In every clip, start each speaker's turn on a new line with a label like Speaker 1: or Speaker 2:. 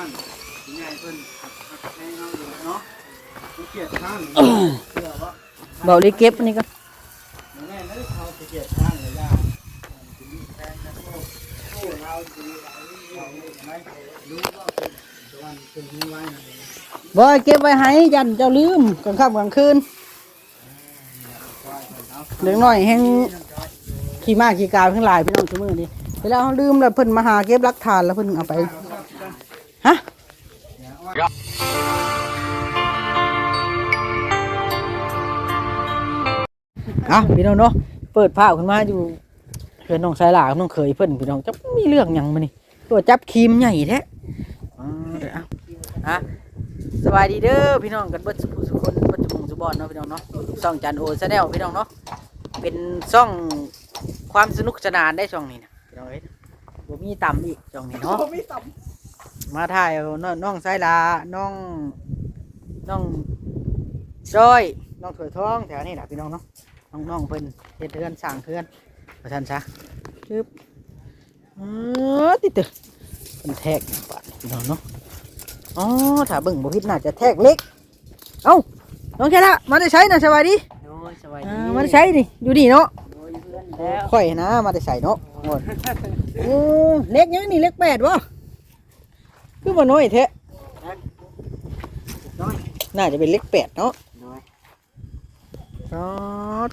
Speaker 1: านใหญ่เพิ่นให้เฮาอยู่เนาะบ่เกียดทางเชื่อว่า
Speaker 2: เบาเลยเก็บอันนี้ก็
Speaker 1: แม่นเลยเขาเกียดทางเลยย่าสิมีแฟนนะโอ้โอ้เราสิเราไม่รู้ว่าเป็นเป็นไว้นะ
Speaker 2: บ่เก็บไว้ให้ยันเจ้าลืมกลางค่ำกลางคืนเด็กน้อยแฮงขี่ม้าขี่กาวทั้งหลายพี่น้องทุกมือนี้เวลาเขาลืมแล้วเพิ่นมาหาเก็บหลักฐานแล้วเพิ่นเอาไป ฮะอะพี่น้องเนาะเปิดผ้าขึ้นมาอยู่เพื่อนน้องสายหลากับน้องเขยเพิ่นพี่น้องจะมีเรื่องหยังมานี่ตัวจับครีมใหญ่แท้อ่าเดี๋ยวอะอะสวัสดีเด้อพี่น้องกันเบิดสุขสุขคนเบิดสุขสุบอนเนาะพี่น้องเนาะช่องจันโอชาแนลพี่น้องเนาะเป็นช่องความสนุกสนานได้ช่องนี้นะพี่น้องเอ้ยบ่มีต่ำอีกช่องนี้เนาะมาถ่ายเอาน้องน้องสายหลาน้องน้องจ้อยน้องถวยทองแถวนี้แหละพี่น้องเนาะน้องๆเพิ่นเฮ็ดเทือนสร้างเทือนว่าซั่นซะปึ๊บอ๋อติดตึเพิ่นแทกบาดพี่น้องเนาะอ๋อถ้าเบิ่งบ่ผิดน่าจะแทกเล็กเอ้าน้องแค่ละมาได้ใช้นะสวัสดี
Speaker 3: โอ้ยสวัส
Speaker 2: อ่า
Speaker 3: ดี
Speaker 2: มาได้ใช้นี่อยู่นี่เนาะ
Speaker 3: โอ้ยเพื่อนแล้ว
Speaker 2: ข่อยนะมาได้ใส่เนาะโอ้ยโอ้เล็กยังนี่เล็กแปดวะ คือบ่น้อยแท้น่าจะเป็นเล็กแปดเนาะ
Speaker 3: น้อย
Speaker 2: อ๋อ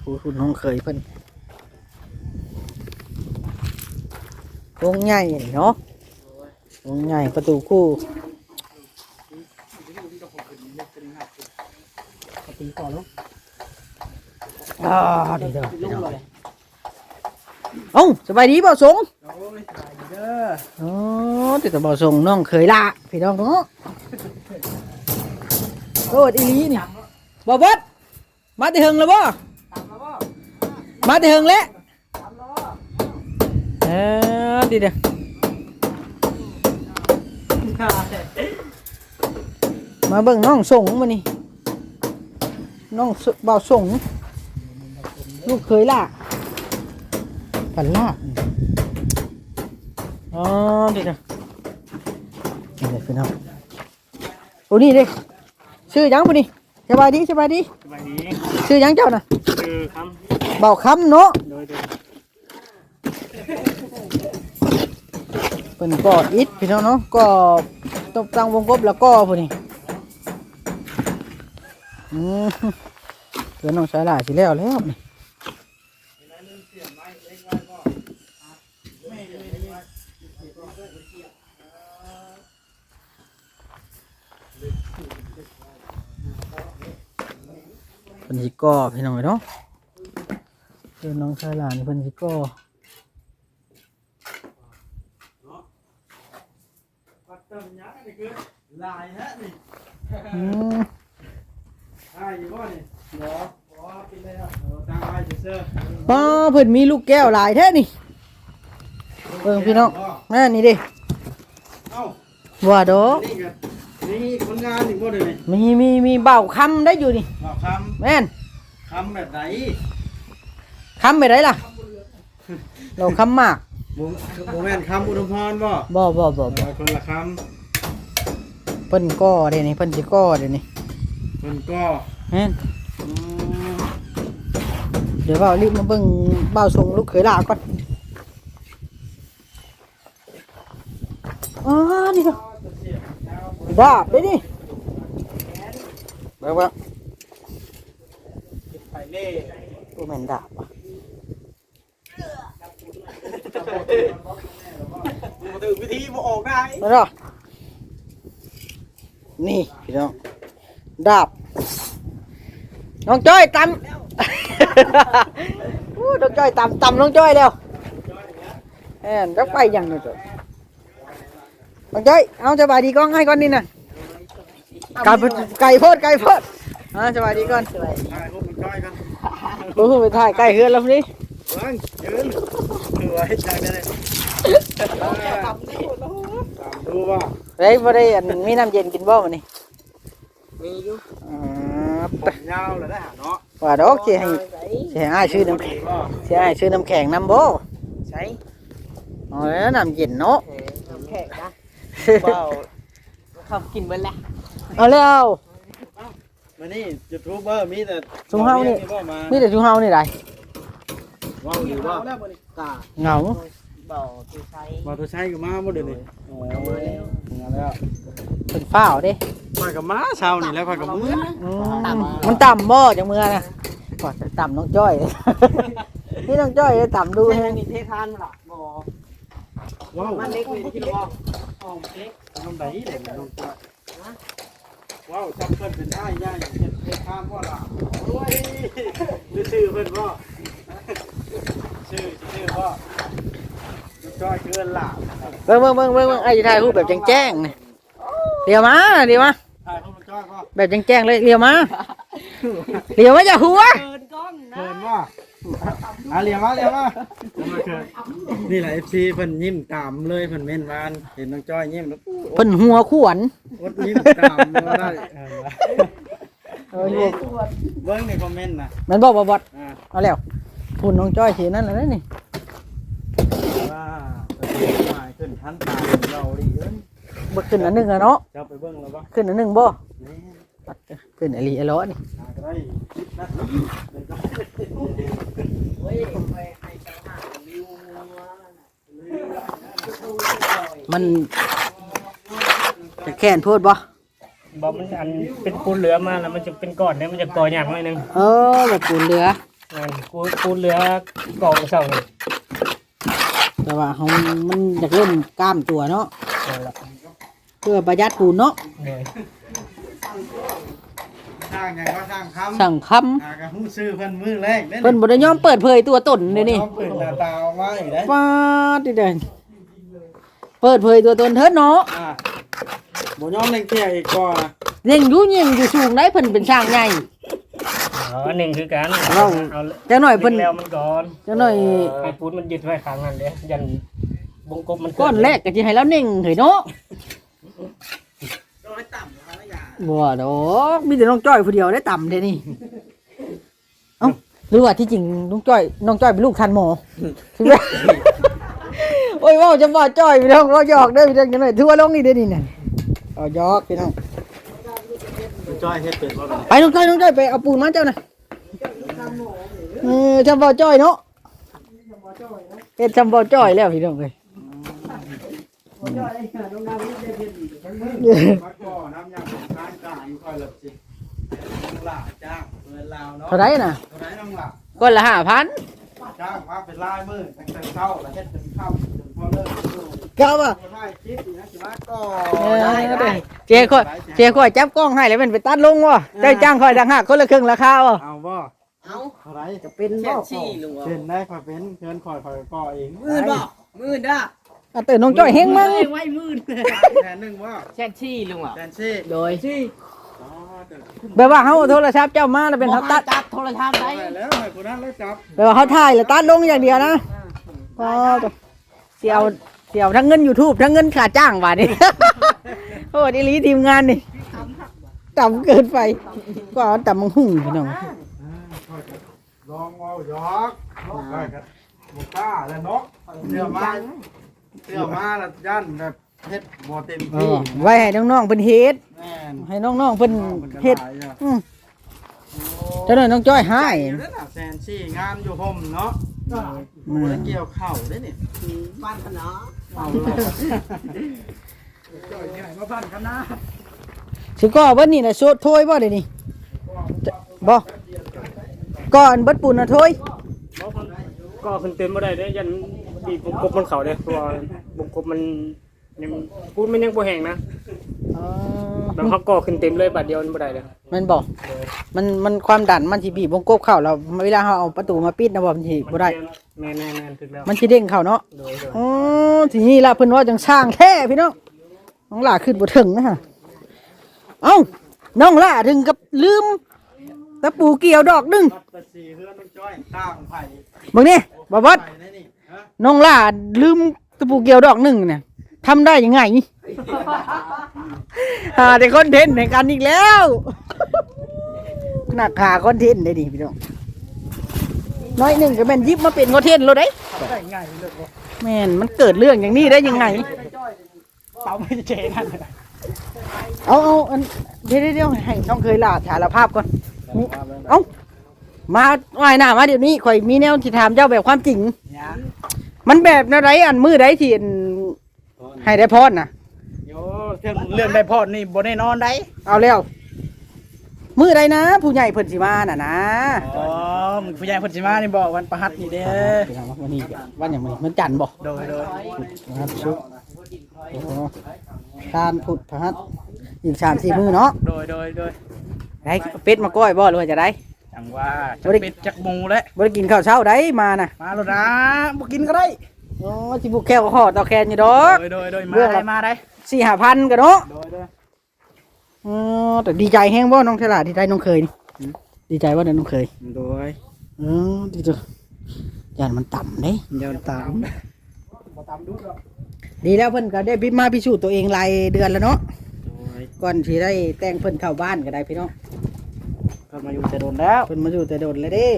Speaker 2: ถูคุณน้องเคยเพิ่นวงใหญ่เนาะวงใหญ่ประตูคู่ตีก่อนลูกอ่าดีเด้อดีเด้อเอ้าสบายดีเปล่าสง
Speaker 1: โอ้ยถ่ายเด้อ
Speaker 2: อติดต่อเปล่าสงน้องเคยละพี่น้องเนาะโอ้อีหลีนี่บ่เบิดมาแต่เฮิงแล้วบ่มาแต่เฮิงแล้วเออดีเด้อมาเบิ่งน้องส่งมานี่น้องบ่าวส่งลูกเคยล่ะกันล่าอ๋อดีเด้อนี่ เด้อพี่น้องโอ้นี่เด้ชื่อหยังปุ่นี่สบายดีสบายดี
Speaker 1: สบายดี
Speaker 2: ชื่อหยังเจ้าน่ะ
Speaker 1: คือค
Speaker 2: เบาคำเนาะำ
Speaker 1: โดยโดย
Speaker 2: เป็นก่ออิฐพี่น้องเนาะก่อตบตั้งวงกบแล้วก็พวกนี้อืมเดี๋ยวน้องสายหลายสิแล้วแล้วนี่ พิ่นสิก่อพี่น้องเนาะเดี๋ยวน้องสายหลานเพิ่นสิก่อ
Speaker 1: ปัดเติมยักษ์นี่คือลายฮะนี่
Speaker 2: อืม
Speaker 1: ใช่อยู่บ่นี่เดี๋ยวบ่กินได้ครับเออตั้งไว้เฉยๆ
Speaker 2: ป้าเพิ่นมีลูกแก้วหลายแท้นี่เบิ่งพี่น้องแม่นี่ดิ
Speaker 1: เอ้า
Speaker 2: ว่าดอก
Speaker 1: นี่ก็ นี่คนงานอีกบ่เด้นี่
Speaker 2: มีมีมีเบาคำได้อยู่นี่
Speaker 1: บอกค
Speaker 2: แม่นำ
Speaker 1: คำแบบไหน
Speaker 2: คำไปได้ล่ะ เราคำมาก
Speaker 1: บ่บ่แม่นคำอุดมพรบ่
Speaker 2: บ่บ่บ่บ่
Speaker 1: เออคนละค
Speaker 2: เพิ่นก่อเดี๋ยวนี้เพิ่นสิก่อเดี๋ยวนี้ำ
Speaker 1: มันก็
Speaker 2: แม่น
Speaker 1: อืม
Speaker 2: เดี๋ยวเบารีบมาเบิ่งเบาส่งลูกเขยลาก่อนอ๋อนี่ก็ดา บเด้นี่เบิ่งว่า
Speaker 1: ไปเล่
Speaker 2: บ่แม่นดาบว่ะ
Speaker 1: บ่ถึงวิธีบ่ออกได้
Speaker 2: มาเนาะนี่พี่น้องดาบน้องจ้อยตำอู้น้องจ้อยตำตำน้องจ้อยแล้วแอนต้องไปยังเลย จ้อยน้องจ้อยเอาสบายดีก้องให้ก่อนนี่นะไก่โพดไก่โพดไก่โพดอ่าสบายดีก่อนสบาย
Speaker 1: ถ่ายรูปมันจ้อยกัน
Speaker 2: โอ้โหไปถ่ายไก่เฮือนแล้วนี่
Speaker 1: เบิ้งยืนเหนื่อยจังเลยตามดูว่า
Speaker 2: เฮ้ยบ่ได้อันมีน้ำเย็นกินบ่มื้อนี้
Speaker 1: มีอยู่
Speaker 2: อ่า
Speaker 1: ผมยาวเลยนะเนาะ
Speaker 2: ว่าดอกสิให้สิให้อ้ายชื่อน้ำแข็ง
Speaker 1: ก็
Speaker 2: สิให้อ้ายชื่อน้ำแข็งน้ำบ่
Speaker 3: ใช้
Speaker 2: อ๋อแล้วน้ำเย็นเนาะ
Speaker 3: น้ำแข็งนะ
Speaker 1: เบา
Speaker 3: เขากินเบิดแล้ว
Speaker 2: เอาแล้ว
Speaker 1: มานี่ยูทูบเบอร์มีแต่
Speaker 2: ซุมเฮานี่
Speaker 1: บ่มา
Speaker 2: มีแต่ชูเฮานี่ได้
Speaker 1: ว้าวอยู่ว่า
Speaker 3: ตา
Speaker 2: เหงา
Speaker 3: เบาตัวใช้
Speaker 1: บ่ตัวใช้ก็มาบ่เดี๋ยวนี้โอ้มาแล้วมาแล้ว
Speaker 2: เป็นฝ้าวเด้
Speaker 1: มากับม้าเช้านี่แล้วค่อยกับมื้อ
Speaker 2: อืมมันต่ำบ่จังเมื่อนะก่อนจะต่ำน้องจ้อย นี่น้องจ้อยต่ำดู
Speaker 3: ดู
Speaker 2: แฮ
Speaker 3: ให้
Speaker 2: ง
Speaker 3: มีเททานมั้งล่ะบ่
Speaker 1: ว้าว
Speaker 3: มันเล็กเลยที่เรา บอกอ๋อเล็ก
Speaker 1: น้ำใดเลยน้องจ้อยว้าวจำเพิ่นเป็นอ้ายย่ายเฮ็ดเฮ็ดข้ามพ่อล่ะโอ้ยดูชื่อเพิ่นบ่ชื่อชื่อบ่อจ้อยคือเอิ้นหลาบ
Speaker 2: เบิ่งเบิ่งเบิ่งเบิ่งเบิ่งไอ้ถ่ายรูปแบบแจ้งๆนี่เดี๋ยวมาเดี๋ยวมา
Speaker 1: ถ่ายรูปน้งจ้อยบ่
Speaker 2: แบบแจ้งๆเลยเดี๋ยวมาเดี๋ยวมาจะหัว
Speaker 3: เกิน กล้องนะ
Speaker 1: เพิ่นบ่อะเรียกมาเรียกมานี่แหละ FC เพิ่นยิ้มตามเลยเพิ่นเม่นวานเห็นน้องจ้อยยิ้มแล้วปุ๊
Speaker 2: เพิ่นหัวขวน
Speaker 1: อดยิ้มตามบ่ได้เออ
Speaker 2: เออหัว
Speaker 1: เบิ่งในคอมเมนต์น่ะ
Speaker 2: มันบอกบ่บอด
Speaker 1: อ่า
Speaker 2: เอาแล้วพุ่นน้องจ้อยเห็นนั่นแหละนี่
Speaker 1: ว่าหมายขึ้นทันตาเราดิเอ้ย
Speaker 2: บ่ขึ้นอันหนึงอะเนาะ
Speaker 1: เจ้าไปเบิ่งแล้วบ่
Speaker 2: ขึ้นอันหนึงบ่
Speaker 1: นี่
Speaker 2: ขึ้นอลีอล้อนี่
Speaker 1: หาก็ได้คิดนัดเดี๋ยวก็
Speaker 3: เฮ้ยไปให้จังหาวิว
Speaker 2: มันจะแค้นโพดบ่
Speaker 4: บอกมันอันเป็นปูนเหลือมาแล้วมันจะเป็นก้อนเนี่ยมันจะก่ออย่างหน่อยหนึง
Speaker 2: เออแบบปูนเรือ
Speaker 4: อ่าปูนปูนเหลือก่อเสาเลย
Speaker 2: แต่ว่าเฮามันอยากเล่นกล้ามตัวเนาะ
Speaker 4: นั่นแหละ
Speaker 2: เพื่อประหยัดปูนเนาะ
Speaker 4: เลย
Speaker 1: สร้างไงก็สร้างคำ
Speaker 2: สั่งคำ
Speaker 1: หากระหู้ซื้อเพิ่นมือแรกเด้
Speaker 2: เพิ่นบ่ได้ยอมเปิดเผยตัวตนเด้นี่
Speaker 1: เปิดหน้าตาออกมาอีกได้
Speaker 2: ฟาดดิเด้เปิดเผยตัวตนเถิดเนาะ
Speaker 1: อ่าบ่ยอมเล่นแค่อีกก่อน
Speaker 2: เร่งอยู่ยิงอยู่สูงได้เพิ่นเป็นช่างใหญ่
Speaker 4: อ๋ออันหนึ่งคือการ
Speaker 2: เรา
Speaker 4: เอา
Speaker 2: จังหน่อยเพิ่น
Speaker 4: แล้วมันก่อน
Speaker 2: จังหน่อย
Speaker 4: ให้ปูนมันยึดไว้ข้างนั้นเลยยันวงกลมมัน
Speaker 2: ก้อนแรกก็สิให้เราเน่งเฮ้ยเนาะ
Speaker 3: ร้อยต่ำแล้วอย่า
Speaker 2: บ่ดอกมีแต่น้องจ้อยผู้เดียวได้ต่ำเด้นี่เอ้าหรือว่าที่จริงน้องจ้อยน้องจ้อยเป็นลูกทันหมอใช่ไหมโอ้ยเว่าจะบ่จ้อยพี่น้องเราหยอกเด้อพี่น้องจังหน่อยทั่วลงนี่เด้อนี่น่ะเอาหยอกพี่น้อง
Speaker 1: จ้อยเฮ็ดเป็นบ่เป็น
Speaker 2: ไปน้องจ้อยน้องจ้อยไปเอาปูนมาเจ้าน่ะเออจำบ่จ้อยเนาะเฮ็ดจำบ่จ้อยแล้วพี่น้องเอ้ย
Speaker 1: เปิดลาวเนาะ
Speaker 2: เท่าไหร่น่ะ
Speaker 1: เท่าไหร่น้องหลับ
Speaker 2: ก้อนละ5,000
Speaker 1: จ้างมาเป็นลายมือตั้งแต่เช้าแล้วเฮ็ดถึงค่ำถึงพอเลิกดู
Speaker 2: เก้าอะ
Speaker 1: บ่ได้คิดอยู่นะสิมาก่อ
Speaker 2: เออ
Speaker 1: ได้
Speaker 2: ได้
Speaker 1: ได้
Speaker 2: เจ๊ค่อยเจ๊ค่อยจับกล้องให้แล้วมันไปตัดลงวะได้จ้างค่อยดังหักคนละครึ่งราคาวะ
Speaker 1: เอาบ่
Speaker 3: เอา
Speaker 1: เท่าไหร่
Speaker 2: จะเป็น
Speaker 3: แค่
Speaker 2: บ่
Speaker 3: ชี้ลุงวะ
Speaker 1: เช่นได้ค่อยเป็นเชิญค่อยค่อยก่อเอง
Speaker 3: มืดบ่มืดด้า
Speaker 2: อะตื่นน้องจ้อยเฮงมั้ง
Speaker 3: ไว้มืด
Speaker 1: แทนหนึงว่า
Speaker 3: แค่ชี้ลุงอะ
Speaker 1: แทนซี่
Speaker 3: โดยชี้
Speaker 1: อ๋อเดี๋ยว
Speaker 2: แบบว่าเขาเอาโทรศัพท์เจ้ามาแล้วเป็นเขาตัด
Speaker 3: จับโทรศัพท์ได้
Speaker 1: ได้แล้วให้ผู้นั้นแล้วจับ
Speaker 2: แบบว่าเขาถ่ายแล้วตัดลงอย่างเดียวนะพอเสียวเสียวทั้งเงิน YouTube ทั้งเงินค่าจ้างว่ะนี่โอ้ดีลีทีมงานนี่ต่ำเกินไปก็เอาต่ำมังหุ่งพี่น้อง
Speaker 1: อ่าค่อยลองเอาหยอกได้กันบ่กล้าแล้วเนาะเดี๋ยวมา เดี๋ยวมาแล้วย่านแบบเฮ็ดบ่เต็ม
Speaker 2: เอ
Speaker 1: ที่
Speaker 2: อไว้ให้น้องๆเพิ่นเฮ็ด
Speaker 1: แม่น
Speaker 2: ให้น้องๆเพิ่น
Speaker 1: เฮ็
Speaker 2: เฮ็
Speaker 1: ด
Speaker 2: ด
Speaker 1: เอื
Speaker 2: มเจ้าหน่อยน้องจ้อยให้
Speaker 1: แซนซี่งานอยู่ห่มเนาะ
Speaker 2: อื
Speaker 1: บ่
Speaker 2: ม
Speaker 1: ได้เกี่ยวเข่าเด้นี่
Speaker 3: บ้านคณะ
Speaker 1: เอาเลยจ่อยใหญ่มาบ้านคณะ
Speaker 2: สิก็เบิดนี่น่ะโซดโทยบ่เดี๋ยวนี้จะบ่ก่อนเบิดปูนน่ะโทย
Speaker 4: บอกมันก่อขึ้นเต็มไม่ได้เด้ยัน บีบวงกลมมันเข่าเด้เพราะว่าวงกลมมันยังปูนมันยังบ่แห้งนะ
Speaker 2: อ๋อ
Speaker 4: แบบเขาก่อขึ้นเต็มเลยบาดเดียวมันบ่ได้เลย
Speaker 2: มันบ่มันมันความดันมันสิบีบวงกบเข้าแล้วเวลาเราเอาประตูมาปิดนะบ่มันสิบ่ได้
Speaker 4: แม่นแม่นแม่นถึงแล้ว
Speaker 2: มันสิเด้งเข้าเนาะ
Speaker 4: โดยโดย
Speaker 2: อ๋อทีนี้ล่ะเพิ่นว่าจังสร้างแท้พี่น้องน้องหล่าขึ้นบ่ถึงนะฮะเอ้าน้องหล่าถึงกับลืมตะปูเกี่ยวดอกหนึง
Speaker 1: รัดตะสีเฮือนน้องจ้อยตั้งไผ่
Speaker 2: เบิ่งนี่บ่บด
Speaker 1: ไผ่นี่นี่ฮะ
Speaker 2: น้องล่าลืมตะปูเกี่ยวดอกหนึ่งเนี่ยทำได้ยังไงหาแต่คอนเทนต์ในกันอีกแล้วหนักหาคอนเทนต์ได้ดิพี่น้องน้อยหนึ่งก็แม่นยิบมาเป็นคอนเทนต์เราได้
Speaker 1: ได้ง่ายเลย
Speaker 2: แม่นมันเกิดเรื่องอย่างนี้ได้ยังไง
Speaker 4: เสาไม่เจนั่น
Speaker 2: เอาเอาเดี๋ยวเดี๋ยวให้น้องเคยลาสารภาพก่อน เอา มาว่ายหน้ามาเดี๋ยวนี้ข่อยมีแนวที่ถามเจ้าแบบความจริง
Speaker 3: ยัง
Speaker 2: มันแบบอะไรอันมือใดที่อันให้ได้พรน่ะ
Speaker 3: โยเรื่องเรื่องได้พอดนี่บ่แน่นอนได้
Speaker 2: เอาแล้วมือใดนะ ผู้ใหญ่เพิ่นสิมาน่ะนะ
Speaker 3: อ๋อมึงผู้ใหญ่เพิ่นสิมานี่บอกวันประหัสนี่เด้อ
Speaker 2: พี่น้องวันนี้วันอย่างมันมันจันทร์บ่
Speaker 3: โดยโดย
Speaker 2: ครับชุบโอ้โหการพุดพระหัสอีกสามสี่มือเนาะ
Speaker 3: โดยโดยโดย
Speaker 2: ได้เป็ดมาก้อยบ่หรือว่าจะได้
Speaker 3: จังว่าจะ
Speaker 2: บ่ได้
Speaker 3: เป็ดจักหมูแล้ว
Speaker 2: บ่ได้กินข้าวเช้าได้มาน่ะ
Speaker 3: มาแล้วนะบ่กินก็ได้
Speaker 2: โอ้สิบุกแค่ขอต่อแคนอยู่ดอก
Speaker 3: โดยโดยโดยมา
Speaker 2: เรื่อง
Speaker 3: ได้
Speaker 2: ละ
Speaker 3: มาได้
Speaker 2: สี่ห้าพันกันเนาะ
Speaker 3: โดยโดย
Speaker 2: อ๋อแต่ดีใจแห้งบ่น้องฉลาดดีใจน้องเคยนี่ดีใจว่าเดี๋ยวน้องเคย
Speaker 3: โดย
Speaker 2: เออดีจ้ะยานมันต่ำเด้
Speaker 3: เดี๋ยวตาม
Speaker 2: ดีแล้วเพิ่นก็ได้พิมาพิสูจน์ตัวเองรายเดือนแล้วเนาะ
Speaker 3: โดย
Speaker 2: ก่อนที่ได้แต่งเพิ่นเข้าบ้านก็ได้พี่น้อง
Speaker 3: ก็มาอยู่แต่โดนแล้ว
Speaker 2: เพิ่นมาอยู่แต่โดนเลยเด้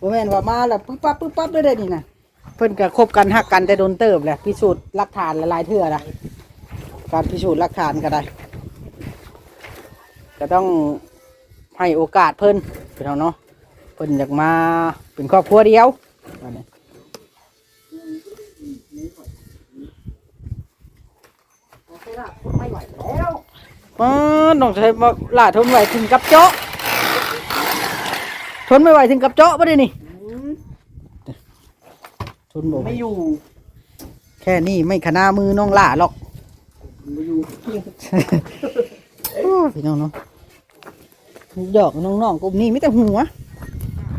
Speaker 2: บ่แม่นว่ามาแล้วปึ๊บปั๊บปึ๊บปั๊บได้ได้นี่นะเพิ่นก็คบกันฮักกันแต่โดนเติบแหละพิสูจน์หลักฐานหลายๆเทื่อละการพิสูจน์หลักฐานก็ได้ก็ต้องให้โอกาสเพิ่นพี่น้องเนาะเพิ่นอยากมาเป็นครอบครัวเดียวอันนี้อ๋อน้องใช้มาล่าทนไหวถึงกับเจาะ ทนไม่ไหวถึงกับเจาะปะเดี๋ยวนี้ทนบอก
Speaker 3: ไม่อยู่
Speaker 2: แค่นี้ไม่ขนามือน้องล่าหรอก
Speaker 3: ไม่อยู่
Speaker 2: โอ้พี่น้องเนาะหยอกน้องๆกลุ่มนี้ไม่แต่หัว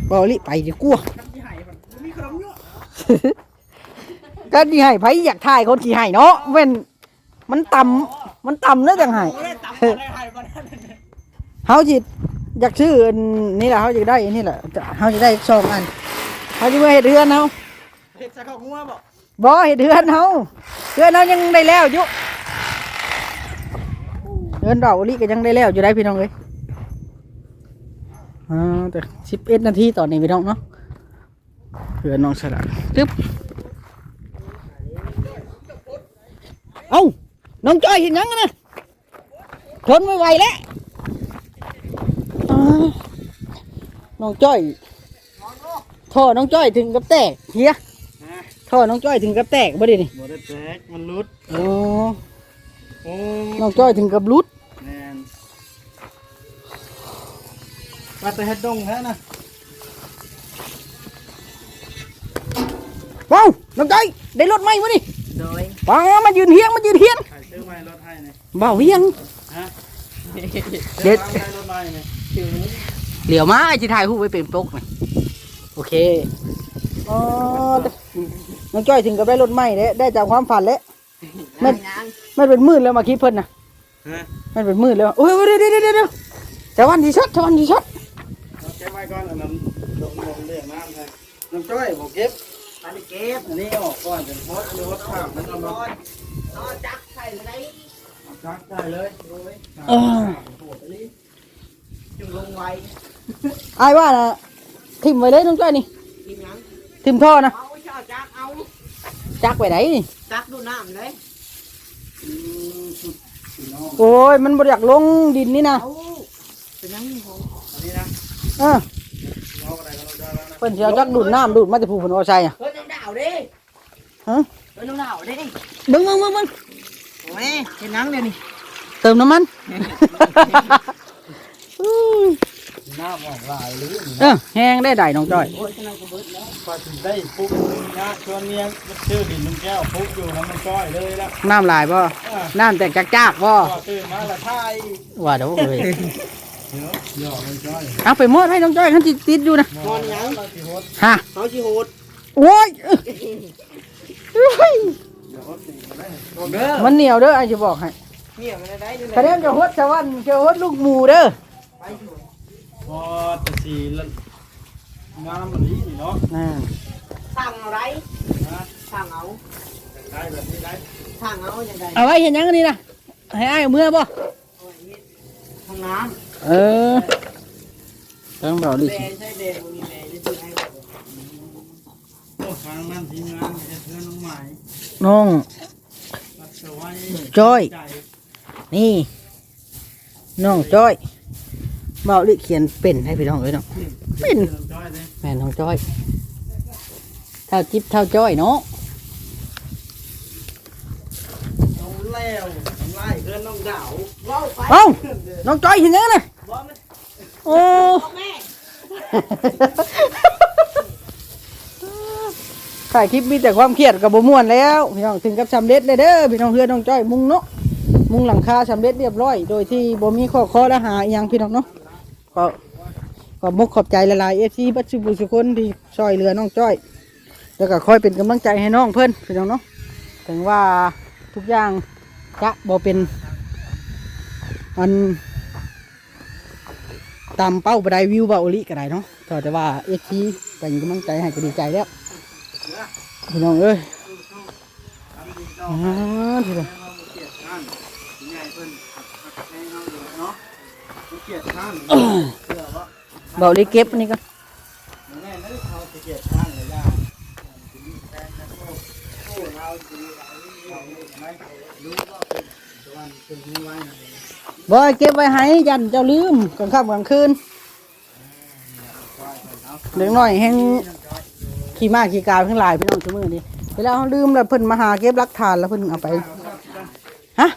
Speaker 2: บอลิไปดีกว่า
Speaker 3: ที่หายมันมีขนมเยอะ
Speaker 2: ก็ดีให้ไผอยากถ่ายคนขี่ให้เนาะเว้นมันต่ำมันต่ำเนื้อจังไห้
Speaker 3: โอ้ยตับอะไรหายบ่ได้
Speaker 2: เฮาจิ อยากชื่ออันนี่แหละเฮาจะได้อันนี่แหละจะเฮาจะได้สองอันเฮาจะมาเฮ็ดเรือนเฮา
Speaker 3: เฮ็ดซะเข้างัวบ่
Speaker 2: บ่เฮ็ดเรือนเฮาเรือนเฮายังได้แล้วอยู่เรือนเราลิก็ยังได้แล้วอยู่ได้พี่น้องเอ้ยอ่าแต่สิบเอ็ดนาทีตอนนี้พี่น้องเนาะเรือนน้องฉลาดจึ๊บเอ้าน้องจ้อยเห็นยังอะนะทนไม่ไหวแล้วอ่า น้องจ้อยท่อน้องจ้อยถึงกับแตกเฮียท่อน้องจ้อยถึงกับแตกบ่ได้นี่
Speaker 3: บ่ได้แตกมันหลุด
Speaker 2: โอ้
Speaker 3: โอ้
Speaker 2: น้องจ้อยถึงกับรุด
Speaker 3: แม่นว่าแต่เฮ็ดดงแท้นะ
Speaker 2: ว้าวน้องจ้อยได้รถไหมวะนี่
Speaker 3: โดย
Speaker 2: ว้ามายืนเฮียงมายืนเฮียง
Speaker 3: ใครซื้อไม้รถให้เนี่ย
Speaker 2: บ่าวเฮียง
Speaker 3: ฮะ
Speaker 2: เด็ด
Speaker 3: ซื้อไม้รถไม้เนี่ย
Speaker 2: เหลียวมาไอ้ที่ถ่ายรูปไว้เป็นปกนี่โอเคอ๋อน้องจ้อยถึงกับได้รถไหมเด้ได้จากความฝันแล้วไม่ไม่เป็นมืดแล้วมาคิดเพิ่นนะ
Speaker 3: ฮะ
Speaker 2: ไม่เป็นมืดแล้วโอ้ยเดี๋ยวเดี๋ยวเดี๋ยวเดี๋ยวจะวันที่ช็อตจะวันที่ช็อต
Speaker 3: เอาเก็บไว้ก่อนอันนั้นลงลงเรียกน้ำให้น้ำจ้อยบอกเก็บอันนี้เก็บอันนี้ออกก่อนเป็นมดหรือมดข้ามมันเอามาจักใส่เลยจักใส่เลยโอ้ย
Speaker 2: เออ
Speaker 3: จึงลงไว
Speaker 2: ไอ้ายว่านะทิมไว้เลยน้องจ้อยนี่
Speaker 3: กินยัง
Speaker 2: ทิมท่อนะ
Speaker 3: เอาชอบจักเอา
Speaker 2: จักไว้ไหนนี่
Speaker 3: จักดูน้ำเลย
Speaker 2: โอ้ยมันบ่อยากลงดินนี่นะ
Speaker 3: เอาเป็นยังนี่ผม
Speaker 1: อันนี้นะ
Speaker 2: เออ
Speaker 1: เอาอะไรก็เราจะแล้วนะ
Speaker 2: เพิ่นสิเอาจักดูดน้ำดูดมาจากผู้เพิ่นเอาใส่อะ
Speaker 3: เฮ้ยน้องดาวดิ
Speaker 2: ฮะ
Speaker 3: เฮ้ยน้องดาวดิ
Speaker 2: เบิ่งเบิ่งเบิ่งเบิ่ง
Speaker 3: โอ้ยเห็นยังเดี๋ยวนี้
Speaker 2: เติมน้ำมันอุ้ย
Speaker 1: น้ำออกหลายหรือ
Speaker 2: เออแห้งได้ได้น้องจ้อย
Speaker 3: โอ้ยกำลังจะเบิดแล้ว
Speaker 1: พอถึงได้ปุ๊บนะชวนเมียชื่อดินลุงแก้วปุ๊บอยู่น้ำมันก้อยเลยละ
Speaker 2: น้ำลายบ่
Speaker 1: อ่า
Speaker 2: น้ำแตกจากจากบ่
Speaker 1: พอตื่นมาละทาย
Speaker 2: ว่าเดี๋ยวเอ้ย
Speaker 1: เดี๋ยวหยอกมันก้อย
Speaker 2: เอาไปหมดให้น้องจ้อยคันสิติดอยู่นะ
Speaker 3: นอนยัง
Speaker 1: เราสิโฮด
Speaker 2: ฮะ
Speaker 3: เขาชิโหด
Speaker 2: โอ้ยเอ้ยเอ้ย
Speaker 1: เดี๋ยวโฮดสิได้
Speaker 3: เด้อ
Speaker 2: มันเหนียวเด้อไอ้จะบอกให้
Speaker 3: เงียบมันได้อยู่เล
Speaker 2: คะแนนจะฮดชาววันจะฮดลูกหมูเด้อ
Speaker 3: ไปเถอะ
Speaker 1: พอแต่สีละงามแบบนี้นี่เนาะ
Speaker 2: น่า
Speaker 3: สั่งเอาไร
Speaker 1: นะ
Speaker 3: สั่งเอา
Speaker 1: ได้แบบนี้ได้
Speaker 3: สั่งเอาอย่างไร
Speaker 2: เอาไว้เห็นยังอันนี้นะให้อ้ายเอามื่อบ่
Speaker 3: ห้องน้
Speaker 2: เออต้องบอกำดิ
Speaker 3: เบย์ใช่เบย์บุรีเบย์จะซื้อให้
Speaker 1: โอ้ทางนั้นทีมงานเพื่อนน้องใหม่
Speaker 2: น้อง
Speaker 1: รักษาไว้
Speaker 2: จ้อย
Speaker 1: ใจ
Speaker 2: นี่น้องจ้อย เบาลิเขียนเป็นให้พี่น้องเอ้ยเนาะเป็น
Speaker 1: น้องจ้อยเลย
Speaker 2: แม่น้องจ้อยเท่าจิ๊บเท่าจ้อยเนาะ
Speaker 3: น้องแล้วน้องไล่เพื่อนน้องดาวว้าวไป
Speaker 2: เอ้าน้องจ้อยเห็นยังไงน่ะ
Speaker 3: บ่มัน
Speaker 2: โอ้
Speaker 3: แม่
Speaker 2: ถ่ายคลิปมีแต่ความเครียดกับบ่ม่วนแล้วพี่น้องถึงกับสำเร็จเลยเด้อพี่น้องเฮือน้องจ้อยมุงเนาะมุงหลังคาสำเร็จเรียบร้อย โดยที่บ่มีข้อข้อและหาอหยังพี่น้องเนาะ ก็ก็มุกขอบใจละลายเอฟซีบัดสุบุสุคนที่ช่วยเหลือน้องจ้อย แล้วก็คอยเป็นกำลังใจให้น้องเพิ่นพี่น้องเนาะถึงว่าทุกอย่างจะบ่เป็นอันตามเป้าบ่ได้วิวบาโอลิก็ได้เนาะแต่ว่าเอฟซีเป็นกำลังใจให้ก็ดีใจแล้วพี่น้องเอ้ยอ่าพี่น้อง
Speaker 1: เกียรติท่านใหญ่เพิ่นให้น้องอยู่เนาะเกียรติท่านเชื่อว่า
Speaker 2: เบาเลยเก็บอันนี้ก็
Speaker 1: แม่นั่นเขาเกียดข้างเลยย่า
Speaker 2: บ่เก็บไว้ให้ยันเจ้าลืมกลางค่ำกลางคืนเล็กน้อยแห่งขี่ม้าขี่กาทั้งหลายพี่น้องชั่วมือนี้เวลาเขาลืมแล้วเพิ่นมาหาเก็บหลักฐานแล้วเพิ่นเอาไปฮะ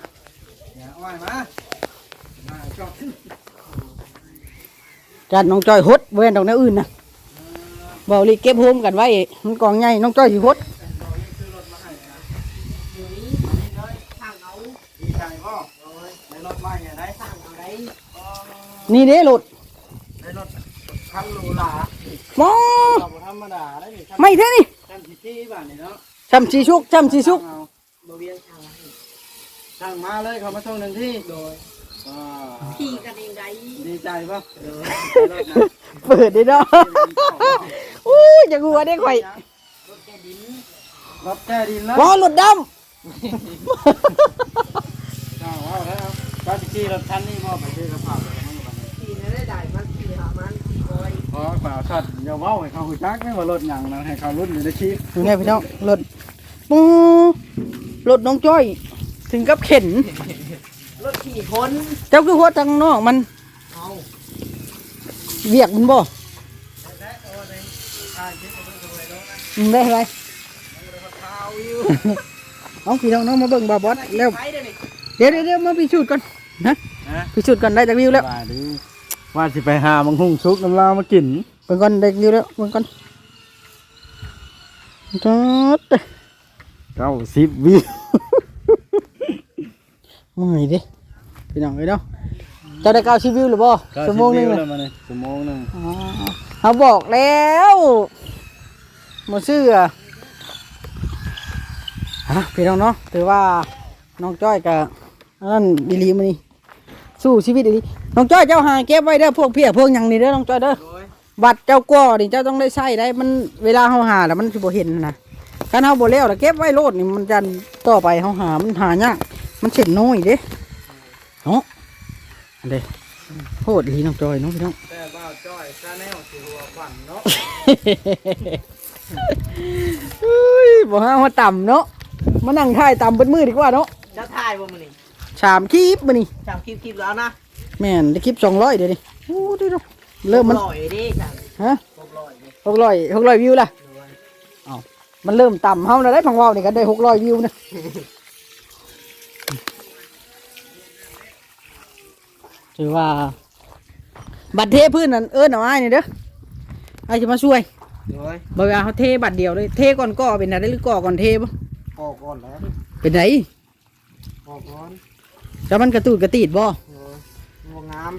Speaker 1: อย่าอ้อยมามาจอด
Speaker 2: จัดน้องจ้อยหดเว้นดอกแนวอื่นนะเบาเลยเก็บโฮมกันไว้ มันกองใหญ่น้องจ้อยสิหด
Speaker 3: ทางเอา
Speaker 1: ดีใจบ่ในรถมาไงได้
Speaker 3: ทางเอาได้
Speaker 2: นี่เด้หลุด
Speaker 1: ในรถคันลูลา
Speaker 2: หมอ
Speaker 1: เราธรรมดาได้นี่
Speaker 2: ไม่เท่นี่
Speaker 1: คันสิจี้บ้านนี่เนาะ
Speaker 2: ช้ำชีชุกช้ำชีชุก
Speaker 3: บ่เวียงทางให้
Speaker 1: ช่างมาเลยเขามาส่งหนึ่งที่โดย
Speaker 3: พี่กันเองได้
Speaker 1: ดีใจป่ะ
Speaker 2: เปิดได้เนาะอู้จะกลัวได้ข่อย
Speaker 3: รถแกดิน
Speaker 1: รับแก้ดินแล้ว
Speaker 2: บอหลุดด
Speaker 1: อ้าวว้าวแล้วป้าสิจี้รถคันนี้บ่ไปซื้อกระเพราเลยมันอยู่บ้านนี้
Speaker 3: พี่นั่นได้ได้มันพี่หามันพี่คอย
Speaker 1: พอเปล่าชัดอย่าเว้าให้เขาหูจักไม่ว่ารถหยังนะให้เขารุ่นอยู่ในชีพำ
Speaker 2: ยังไงพี่น้องหลุดปูหลุดน้องจ้อย ถึงกับเข็น
Speaker 3: รถขี่คน
Speaker 2: เจ้าคือหัวจังนอกมัน
Speaker 3: เอา
Speaker 2: เวียกมันบ่อืมได้ไรเอาพี่น้องน้องมาเบิ่งบาบอสแล้ว
Speaker 3: ไปเด้อนี่
Speaker 2: เดี๋ยวเดี๋ยวเดี๋ยวมาพิสูจน์ก่อนนะพิสูจน์ก่อนได้จากวิวแล้ว
Speaker 1: ว่าดีว่าสิไปหามังหุงชุกน้ำลาวมากิน
Speaker 2: เบิ่งก่อนได้จากวิวแล้วเบิ่งก่อนจัด
Speaker 1: เก้าสิบวิ
Speaker 2: เมื่อยดิพี่น้องเอ้ยเนาะเจ้าได้เก้าชิวิวหรือบ่ชั่วโมงหนึงเลย
Speaker 1: แล้วมาเลยชั่วโมงหนึง
Speaker 2: อ๋อเขาบอกแล้วมาซื้ออะฮะพี่น้องเนาะถือว่าน้องจ้อยกับอันนั่นดีลีมานี่สู้ชีวิตดีน้องจ้อยเจ้าหาเก็บไว้เด้อพวกเพียพวกหยังนี่เด้อน้องจ้อยเด้อ
Speaker 1: โดย
Speaker 2: บัตรเจ้าก้อนี่เจ้าต้องได้ใช้ได้มันเวลาเฮาหาแล้วมันสิบ่เห็นนะการเฮาบ่แล้วแล้วเก็บไว้โลดนี่มันจะต่อไปเฮาหามันหายาก มันเส้นน้อยเด้เนาะอันเด้โหดดีน้องจ้อยเนาะพี่น้อง
Speaker 1: แต่บ้าวจ้อยซาแนลสิหัวขวัญเนาะ
Speaker 2: เฮ้ยบอกให้มาต่ำเนาะมานั่งถ่ายต่ำเป็นมือดีกว่าเนาะ
Speaker 3: จะถ่ายบ่มื้อนี้
Speaker 2: สามคลิปมานี่
Speaker 3: จำคลิปๆแล้วนะ
Speaker 2: แม่นได้คลิปสองร้อยเดี๋ยวนี้โอ้ดูดูเริ่มมัน
Speaker 3: ลอยเด้จ้ะ
Speaker 2: ฮะ
Speaker 3: 600นี่
Speaker 2: หกร้อยหกร้อยวิวละเอามันเริ่มต่ำเฮาแล้วได้พังว่าวนี่กันได้หกร้อยวิวนะ ถือว่า บัตรเทพื้นนั่นเอิ้นเอาไว้นี่เด้อไอ้จะมาช่วย
Speaker 3: โดย
Speaker 2: บอกว่าเขาเทบัตรเดียวเลยเทก่อนก่อเป็นอะไรหรือก่อก่อนเทบ่
Speaker 1: ออกก่อนแล้ว
Speaker 2: เป็นไร
Speaker 3: ออกก่อน
Speaker 2: แล้วมันกระตูดกระตีดบ่
Speaker 3: โอ้ยบ่งาม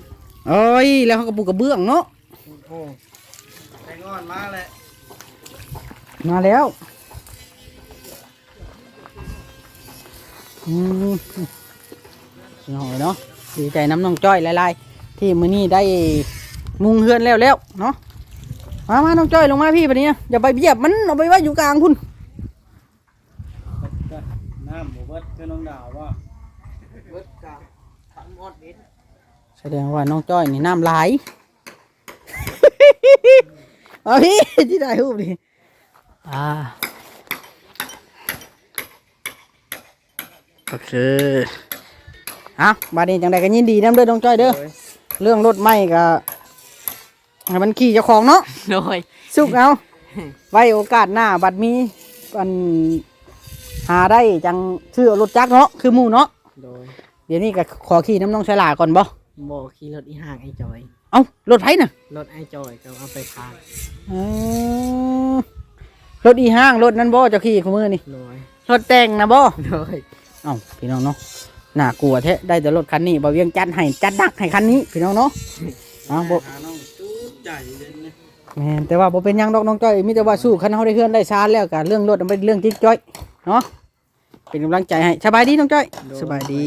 Speaker 2: โอ้ยแล้วเขาก็ปลูกกระเบื้องเนาะ
Speaker 3: โอ้
Speaker 1: ไปงอนมาเลย
Speaker 2: มาแล้วอืมหน่อยเนาะ ดีใจน้ำน้องจ้อยหลายๆ ที่มื้อนี้ได้มุงเฮือนแล้วแล้วเนาะมามาน้องจ้อยลงมาพี่ปะเนี่ยอย่าไปเบียบมันเอาไปไว้อยู่กลางพุ่น
Speaker 1: น้ำหมูเบิดคือน้องดาวว่า
Speaker 3: เบิดกะทังหมดเบ็ด
Speaker 2: แสดงว่าน้องจ้อยนี่น้ำไหลายเอาพี่ที่ได้รูปดิอ่าก็คื ออะบัดนี้จังใดก็ยินดีนํเด้อน้องจ้อยเด้อ
Speaker 5: โดย
Speaker 2: เรื่องรถไม่ก็ให้มันขี่เจ้าของเนาะ
Speaker 3: โดย
Speaker 2: สุกเอา ไว้โอกาสหน้าบัดมีอันหาได้จังซื้อรถจักรเนาะ คือหมู่เนาะ
Speaker 3: โดย
Speaker 2: เดี๋ยวนี้ก็ขอขี่น้ำน้องชายหลาก่อนบ่
Speaker 3: บ่ขี่รถอีห่างไอ้จอย
Speaker 2: เอ้ารถไผน่ะ
Speaker 3: รถไอ้จอยก็เอาไปขาย
Speaker 2: อ๋อรถอีห้างรถนั้นบ่เจ้าขี่ขมือนี่
Speaker 3: โดย
Speaker 2: รถแต่งนะบ่
Speaker 3: โดย
Speaker 2: เอ้าพี่น้องเนาะ น่ากลัวแท้ได้แต่รถคันนี้บ่เวียงจัดให้จัดดักให้คันนี้พี่น้องเนาะเอาบ่
Speaker 1: น้องจูดใจเลยนะ
Speaker 2: แม่นแต่ว่าบ่เป็นหยังดอกน้องจ้อยมีแต่ว่าสู้คันเฮาได้เฮือนได้ชาแล้วก็เรื่องรถมันเป็นเรื่องจิ๊กจ้อยเนาะเป็นกำลังใจให้สบายดีน้องจ้อยสบายดี